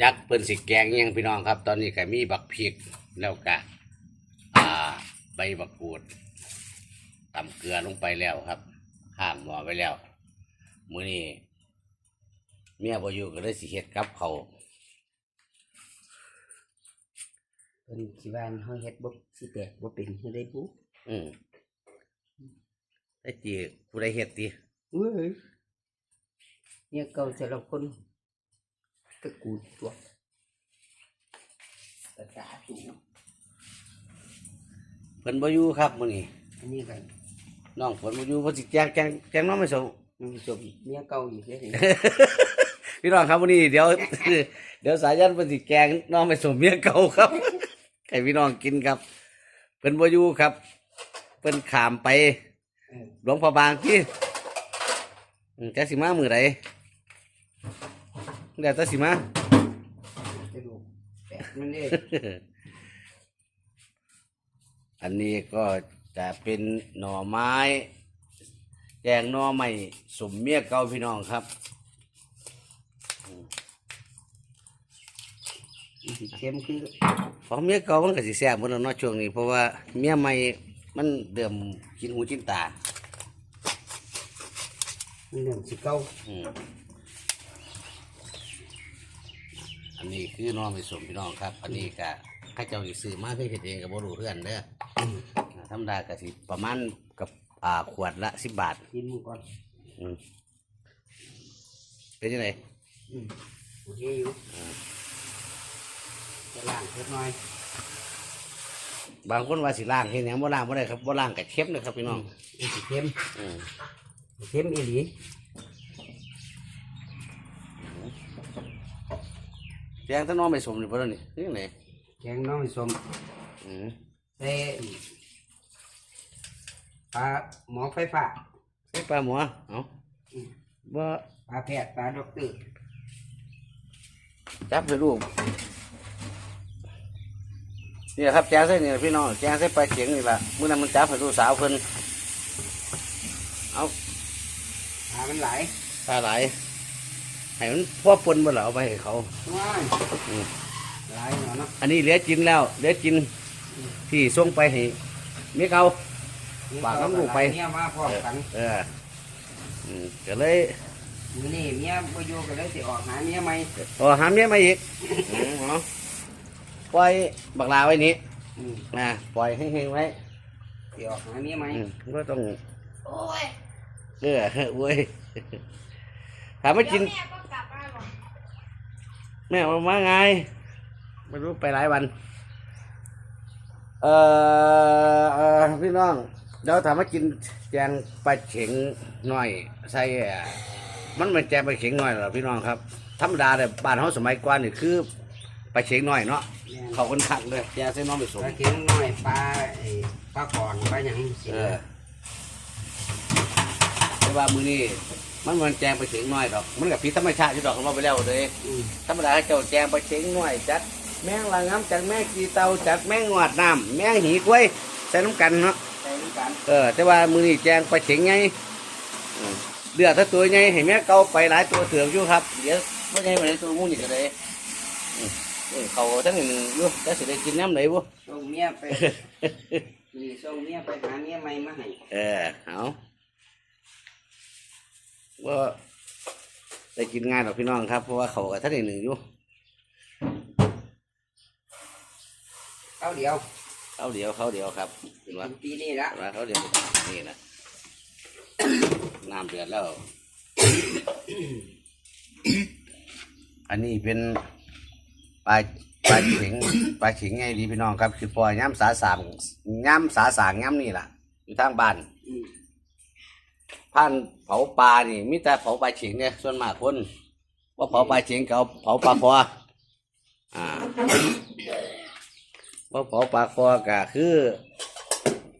จักเปิ้นสิแกงอิหยังพี่น้องครับ ตอนนี้ก็มีบักพริกแล้วก็อ่าใบบักกูดตำเกลือลงไปแล้วครับข้างหม้อไว้แล้ว มื้อนี้เมียบ่อยู่ก็เลยสิเฮ็ดกับเขาวเพิ่นสิว่าเฮาเฮ็ดบ่สิแตกบ่เป็นเฮ็ดได้ปุ๊อืมไอ้จีผู้ใดเฮ็ดติเอ้ยเนี่ยเก่าแต่ละคน ตระกูลตัวภาษาตูเพิ่นบ่อยู่ครับมื้อนี้อันนี้กันน้องฝนบ่อยู่เพิ่นสิแกงแกงแกงน้องไม่สมมันจบเนี่ยเก่าอีกเลยพี่น้องครับวันนี้เดี๋ยว เดี๋ยวสายันเป็นสิแกงน้องไปสมเมียเก่าครับให้พี่น้องกินครับ เพิ่นบ่อยู่ครับ เพิ่นขามไปเออหลวงพระบางที่อืมแกสิมามือใด เดี๋ยวจะสิมา กระดูกแตกมันเลยอันนี้ก็จะเป็นหน่อไม้แกงหน่อไม้สมเมียเก่าพี่น้องครับ มันสิเข้มคือของเมียเก่ามันก็สิแซ่บหมดแล้วเนาะช่วงนี้เพราะว่าเมียใหม่มันเดิมกินหูกินตามันเรื่องสิเก่าอืม อันนี้คือน้องไปสมพี่น้องครับ อันนี้ก็ข้าเจ้าสิซื้อมาเพื่อเฮ็ดเองกับบ่รู้เพื่อนเด้ออืมธรรมดาก็สิประมาณกับอ่าขวดละสิบบาทกินหมูก่อนอืมเป็นยังไงอืมโอเคอยู่จะล้างเล็กน้อยบางคนว่าสิล้างเฮ็ดหยังบ่ล้างบ่ได้ครับบ่ล้างก็เค็มเลยครับพี่น้องมันสิเข้มอืมเข้มอีหลี แกงถ้าน้องไปสมนี่บ่ได้นี่นี่ไหนแกงน้องสมอืมใส่ปลาหมอไฟฟ้าใส่ปลาหมอเอ้าอืมบ่ปลาแพทย์ปลาด็อกเตอร์จับให้ลูกนี่แหละครับแกงใส่นี่ล่ะพี่น้องแกงใส่ปลาเข็งนี่ล่ะมื้อนั้นมันจับให้ลูกสาวเพิ่นเอาปลามันไหลายปลาไหลาย ให้มันพ่อปนบ่ล่ะเอาไปให้เขา ว้ายอืมไหลายเนาะเนาะอันนี้เหลือกินแล้วเหลือกินที่ส่งไปให้เมียเขา ฝากน้ำลูกไป เมียมาพร้อมกันเอออืมก็เลยมื้อนี้เมียบ่อยู่ก็เลยสิออกหาเมียใหม่โอ้หาเมียมาอีกอืมเอาปล่อยบักลาไว้นี้อืมนะปล่อยให้เฮงๆไว้สิออกหาเมียใหม่อืมก็ต้องโอ้ยเออเว้ยถามมากิน เดี๋ยวแม่ก็กลับมาหรอก แม่มาว่าไงไม่รู้ไปหลายวัน เออเออพี่น้องเดี๋ยวถามมากินแจงปลาเข็งหน่อยใส่อะมันเป็นแจงปลาเข็งหน่อยเหรอพี่น้องครับธรรมดาแต่บ้านเขาสมัยก่อนนี่คือปลาเข็งหน่อยเนาะแม่นเขาคนขักเลยแจงใส่น้องไปสปมลาเข็งน้อยปลาไอ้ปลาก่อนปลาหยังสิเออแต่ว่ามือนี้ มันมันแจงปลาเข็งหน่อยดอกมันกับพิษธรรมชาติที่ดอกของเราไปแล้วเลยมธรรมดาเขาเจ้าแจงปลาเข็งหน่อยจัดแมงลางน้ำจัดแมงกีเตาจัดแมงงอดน้ำแมงหีกล้วยใส่น้ำกันเนาะใส่น้ำกันเออ แต่ว่ามือนี้แจงปลาเข็งไงอืมเลือดถ้าตัวไงเห็นแม่เก่าไปหลายตัวเถื่ออยู่ครับเดี๋ยวไม่ใช่มาในตัวมูนี่ก็ได้อืมเออเขาทั้งหนึ่งอยู่จะสิได้กินน้ำไหนบ่ส่งเมียไปนี่ส่งเมียไปหาเมียใหม่มาให้เออเอา ว่าได้กินง่ายหรอกพี่น้องครับ เพราะว่าเขากับท่านหนึ่งอยู่เอาเดียวเขาเดียวเขาเดียวครับเห็นว่าปีนี้ละเห็นว่าเขาเดียวนี่นะน้ำเดือดแล้ว อันนี้เป็นปลาปลาเข็งปลาเข็งไงดีพี่น้องครับ คือปล่อยย้ำสาสางย้ำสาสางย้ำนี่แหละอยู่ทางบ้าน อืมพันเผาปลานี่มีแต่เผาปลาเฉียงเนี่ยส่วนมากคนว่าเผาปลาเฉียงก็เอาเผาปลาคออ่าว่าเผาปลาคอก็คือ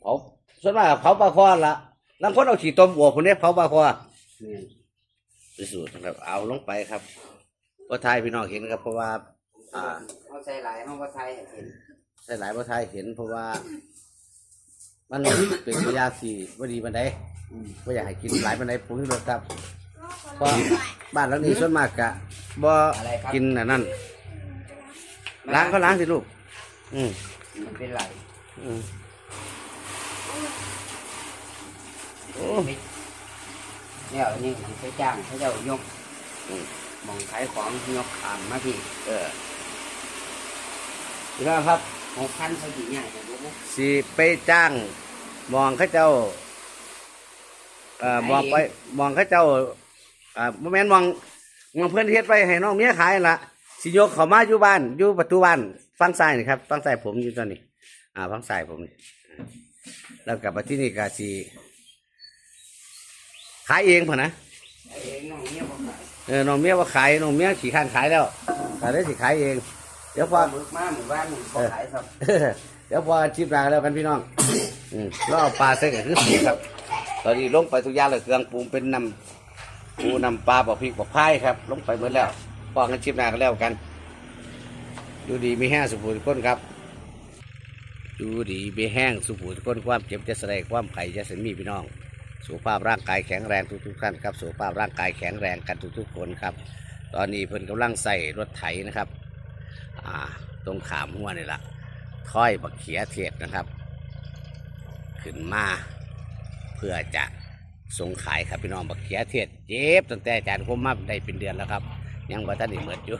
เผาส่วนมากเผาปลาคอละบางคนเอาขี่ต้มบัวคนนี้เผาปลาคอนี่พิสูจน์นะครับเอาลงไปครับว่าทายพี่น้องเห็นครับเพราะว่า อ่าเขาใส่หลายเขาก็ใส่ให้เห็นใส่หลายว่าทายเห็นเพราะว่า มัน เป็นตัวยาสีว่าดีบันไดอืมว่าอยากให้กินหลายบันไดปรุงให้รสครับเพราะบ้านหลังนี้ส่วนมากกะบ่กินอันนั้นล้างก็ล้างสิลูก อืมมันเป็นไหลอืมโอ้เนี่ยนี่มันไปจ้างเขาเจ้ายกอืมหมองขายของยกขามมาพี่เออพี่น้องครับ หกพันเขากี่เนี่ยจะรู้ไหมสิไปจ้างมองเขาเจ้าเอ่อมองไปมองเขาเจ้าอ่าบ่แม่นมองมองเพื่อนเฮ็ดไปให้น้องเมียขายนั่นละสิยกเขามาอยู่บ้านอยู่ประตูบ้านฝั่งซ้ายนี่ครับฝั่งซ้ายผมอยู่ตอนนี้ อ่าฝั่งซ้ายผมนี่แล้วกลับมาที่นี่ก็สิขายเองพ่นนะไอ้เองน้องเนี่ยบอกขายเออน้องเมียว่าขายน้องเมียขี่ข้านขายแล้วขายได้สิขายเอง เดี๋ยวพอมึกมาหมู่บ้านมึงก็ขายครับเดี๋ยวพอชิปลาแล้วกันพี่น้องอืมแล้วเอาปลาใส่กันคือสีครับ ตอนนี้ลงไปทุกอย่างเลยเครื่องปรุงเป็นน้ำปูน้ำปลาบอกพริกบอกพายครับ ลงไปหมดแล้วพอกันชิปลากันแล้วกัน ดูดีมีแห้งสุภูทุกคนครับ ดูดีมีแห้งสุภูทุกคนความเจ็บจะแสดงความไข่จะสมีพี่น้องสุขภาพร่างกายแข็งแรงทุกๆท่านครับสุขภาพร่างกายแข็งแรงกันทุกๆคนครับ ตอนนี้เพิ่นกำลังใส่รถไถนะครับ อ่า ตรงขามหัวนี่ละถ้อยบักเขียเทศนะครับ ขึ้นมาเพื่อจะส่งขายครับพี่น้องบักเขียเทศเจ็บตั้งแต่อาจารย์คมมาได้เป็นเดือนแล้วครับ ยังว่าท่านได้เหมือนอยู่